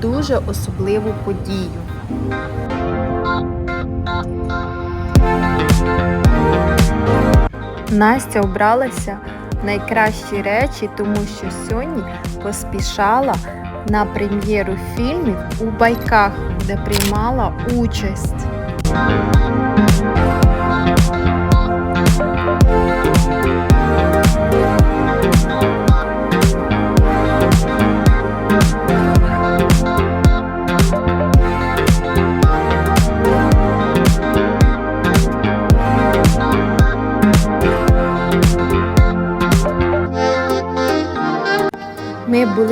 дуже особливу подію. Настя обралася найкращі речі, тому що сьогодні поспішала на прем'єру фільмів у байках, де приймала участь.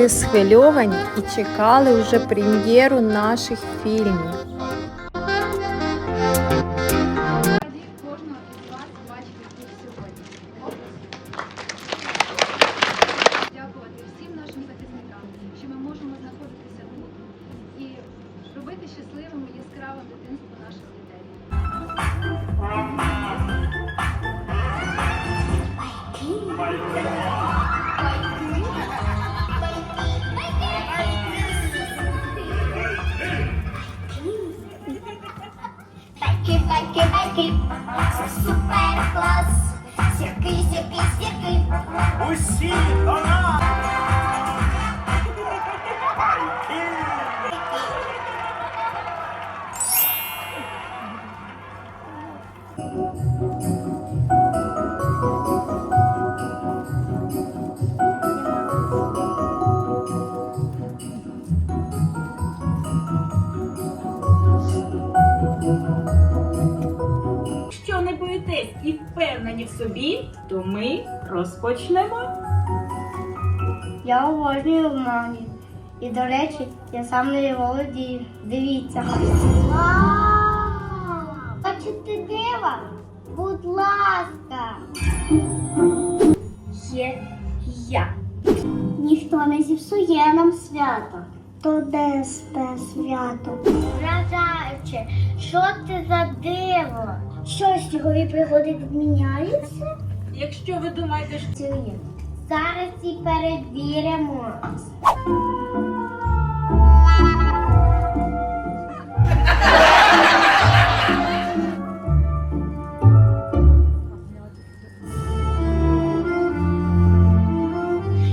Були схвильовані і чекали вже прем'єру наших фільмів. Раді кожного із вас бачити тут сьогодні. Дякувати всім нашим захисникам, що ми можемо знаходитися тут і робити щасливим і яскравим дитинство наших дітей. Os sim. То ми розпочнемо. Я обожнюю магію. І, до речі, я сам не володію. Дивіться. Бачите дива? Будь ласка. Є я. Ніхто не зіпсує нам свято. То де те свято? Вражаюче, що це за диво? Що з сьогодні пригоди відміняються? Якщо ви думаєте, що працює. Зараз і перевіримо.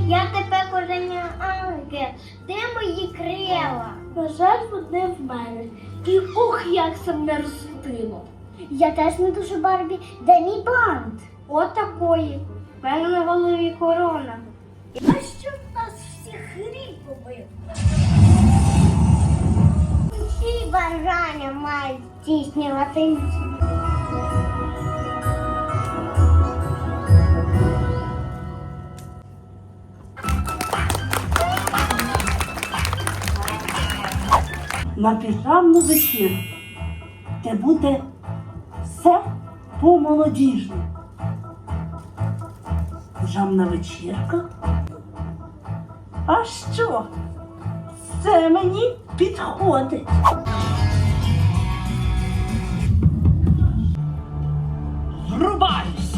Я тепер коженя ангел. Де мої крила? На жаль, вони в мене. І ух, як це мене розсудило. Я теж не дуже Барбі. Де мій бант? От такої. В мене на голові корона. А що в нас всіх гріх побив? Всі бажання мають здійснювати. на піжамну вечірку, де буде все по-молодіжному. Піжамна вечірка? А що? Це мені підходить. Врубаюсь!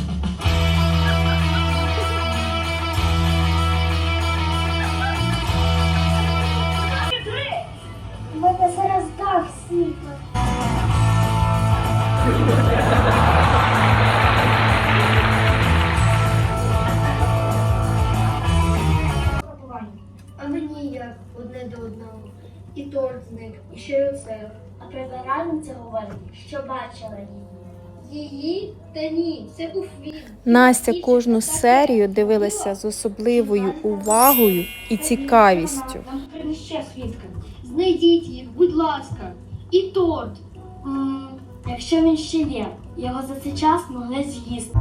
Мене зараз дах світло. І зник, і ще й оце. А прибиральниця говорить, що бачила її. Її? Та ні, це був він. Настя кожну серію дивилася з особливою увагою і цікавістю. Нам ще. Знайдіть їх, будь ласка. І торт. М, якщо він ще є, його за цей час могли з'їсти.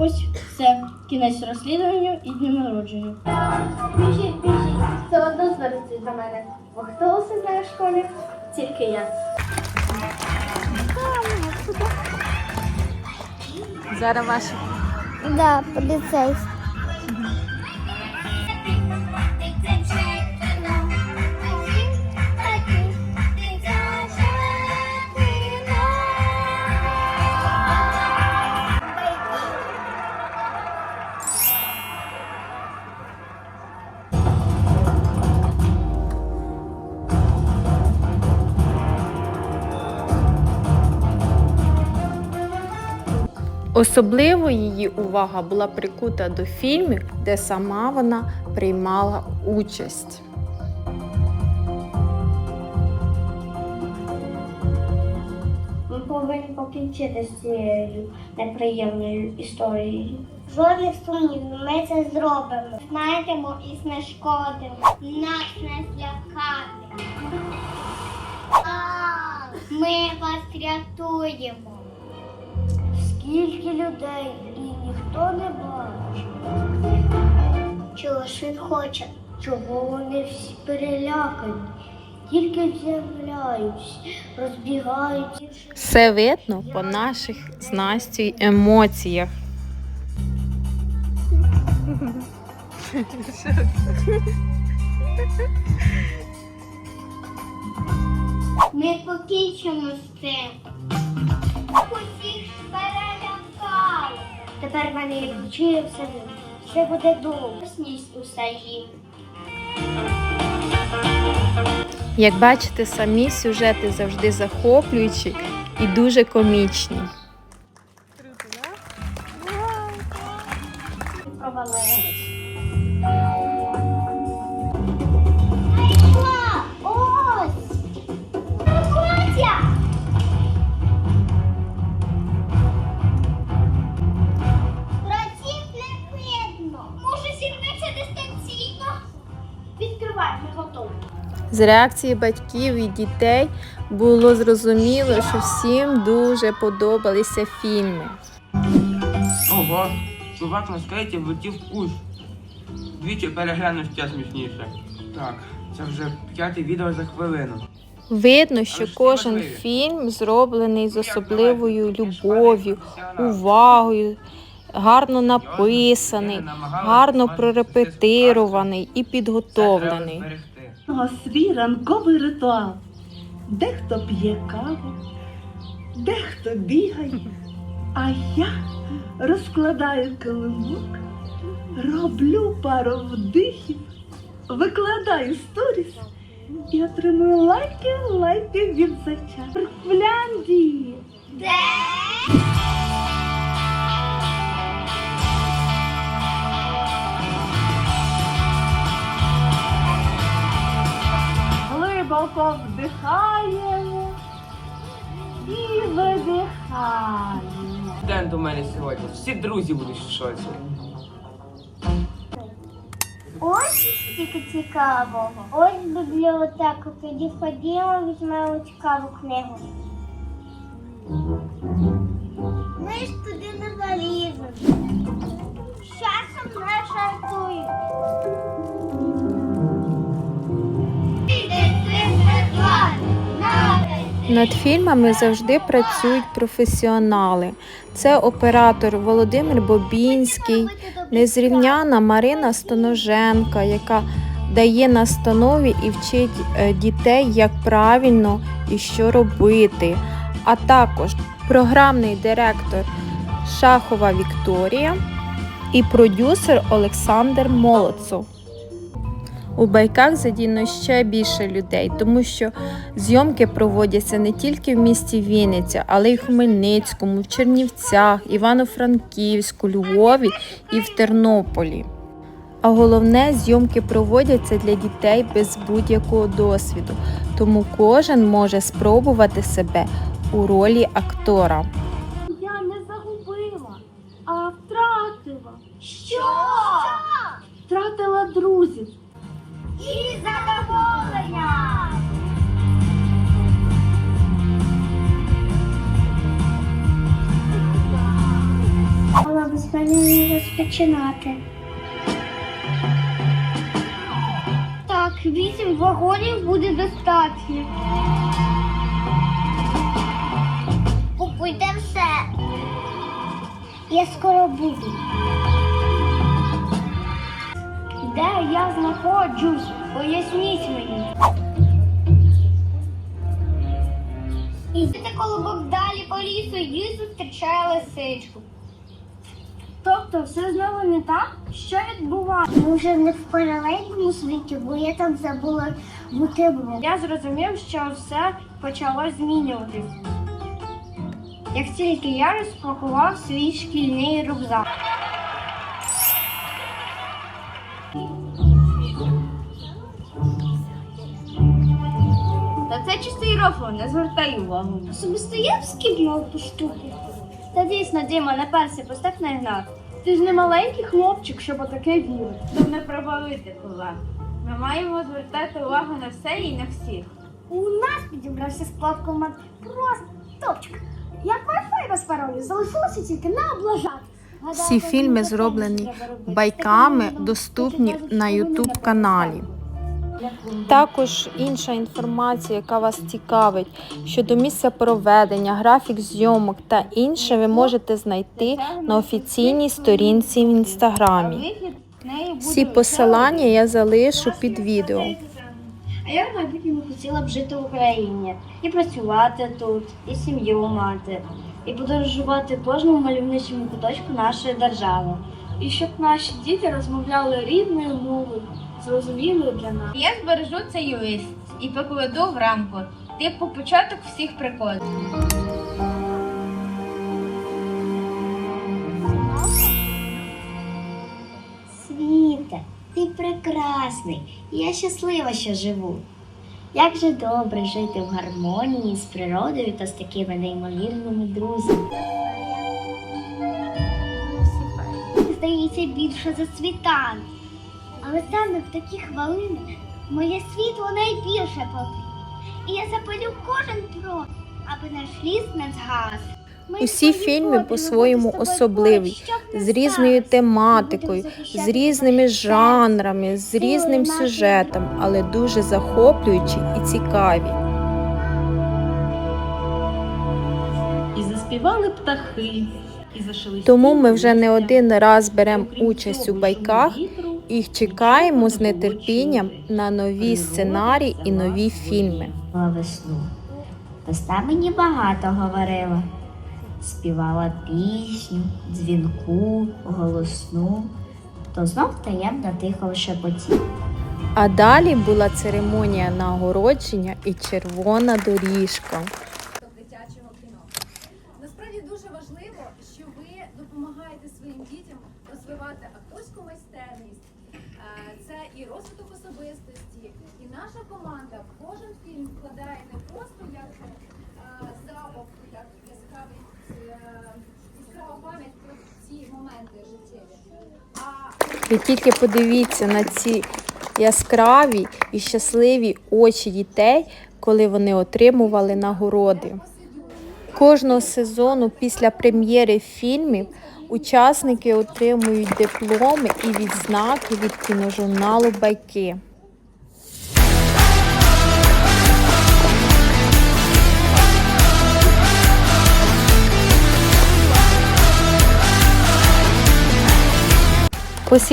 Ось все. Кінець розслідування і дню народження. Біжіть, біжіть. Все одно звернеться до мене. Бо хто усе знає в школі? Тільки я. Зараз ваші Да, поліцейський. Особливо її увага була прикута до фільмів, де сама вона приймала участь. Ми повинні покінчити з цією неприємною історією. Жодних сумнівів, ми це зробимо. Знайдемо і знешкодимо. Нас не злякати. Ми вас рятуємо. Скільки людей і ніхто не бачить. Чого ж він хоче? Чого вони всі перелякані? Тільки з'являюсь, розбігаються. Все видно по наших з Настю емоціях. Ми покінчимо з цим. Усіх в мене мене відчується. Все буде добре. Сність усе їм. Як бачите, самі сюжети завжди захоплюючі і дуже комічні. З реакції батьків і дітей було зрозуміло, що всім дуже подобалися фільми. Ого, чувак на скейті влетів в кущ. Двічі перегляну ще смішніше. Так, це вже п'яте відео за хвилину. Видно, що Але кожен важливі. фільм зроблений з особливою любов'ю, увагою, гарно написаний, гарно прорепетирований і підготовлений. О, свій ранковий ритуал. Дехто п'є каву, дехто бігає, а я розкладаю килимок, роблю пару вдихів, викладаю сторіс і отримую лайки, лайки від зача. Фляндії. Стенд у мене сьогодні. Всі друзі будуть в шоці. Ось тільки цікавого. Ось бібліотеку. Тоді ходімо, візьмемо цікаву книгу. Над фільмами завжди працюють професіонали. Це оператор Володимир Бобінський, незрівняна Марина Стоноженка, яка дає настанови і вчить е, дітей, як правильно і що робити. А також програмний директор Шахова Вікторія і продюсер Олександр Молодцов. У байках задіяно ще більше людей, тому що зйомки проводяться не тільки в місті Вінниця, але й в Хмельницькому, в Чернівцях, Івано-Франківську, Львові і в Тернополі. А головне, зйомки проводяться для дітей без будь-якого досвіду, тому кожен може спробувати себе у ролі актора. Не розпочинати. Так, вісім вагонів буде достатньо. Купуйте все. Я скоро буду. Де я знаходжусь? Поясніть мені. Ідете колобок далі по лісу і зустрічає лисичку. Тобто все знову не так? Що відбувається? Ми вже не в паралельному світі, бо я там забула бутерброд. Я зрозумів, що все почало змінюватись. як тільки я розпакував свій шкільний рюкзак. Та це чистий рофл, не звертай увагу. Особисто я б скіпнув по штуки. Та дійсно, Діма, не перся, постав на ігнат. Ти ж не маленький хлопчик, щоб отаке вірити. Щоб не провалити колег. Ми маємо звертати увагу на все і на всіх. У нас підібрався склад команд просто топчик. Як Wi-Fi без паролю, залишилося тільки не облажати. Всі фільми зроблені байками, доступні на YouTube каналі. Також інша інформація, яка вас цікавить щодо місця проведення, графік зйомок та інше, ви можете знайти на офіційній сторінці в інстаграмі. Всі посилання я залишу під відео. А я в майбутньому хотіла б жити в Україні і працювати тут, і сім'ю мати, і подорожувати кожному мальовничому куточку нашої держави. І щоб наші діти розмовляли рідною мовою, зрозумілою для нас. Я збережу цей лист і покладу в рамку. Типу початок всіх приколів. Світе, ти прекрасний. Я щаслива, що живу. Як же добре жити в гармонії з природою та з такими неймовірними друзями. Здається, більше за світанок. Але саме в такі хвилини моє світло найбільше потрібно. І я запалю кожен прот, аби наш ліс не згас. Ми Усі фільми по-своєму особливі, з різною тематикою, з різними жанрами, з різним сюжетом, але дуже захоплюючі і цікаві. І заспівали птахи, Тому ми вже не один раз беремо участь у байках і чекаємо з нетерпінням на нові сценарії і нові фільми. Весну. Весна мені багато говорила. Співала пісню, дзвінку, голосну, то знов таємно тихо шепотів. А далі була церемонія нагородження і червона доріжка. Ви тільки подивіться на ці яскраві і щасливі очі дітей, коли вони отримували нагороди. Кожного сезону після прем'єри фільмів учасники отримують дипломи і відзнаки від кіножурналу Байки. Ось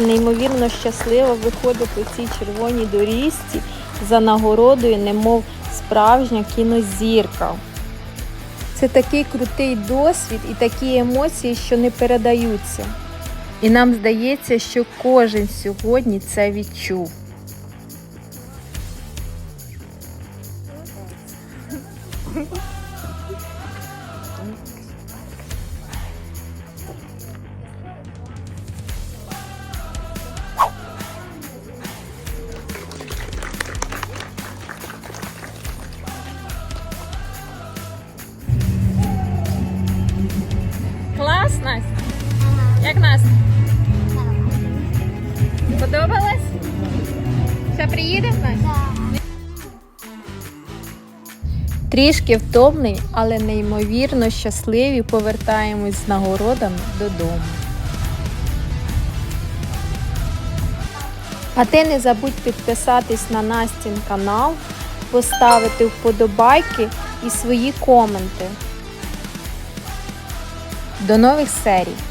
неймовірно щаслива виходить по цій червоній доріжці за нагородою, немов справжня кінозірка. Це такий крутий досвід і такі емоції, що не передаються. І нам здається, що кожен сьогодні це відчув. Клас, Ще приїдеш, Настя? Трішки втомлені, але неймовірно щасливі повертаємось з нагородами додому. А ти не забудь підписатись на Настін канал, поставити вподобайки і свої коменти. До нових серій!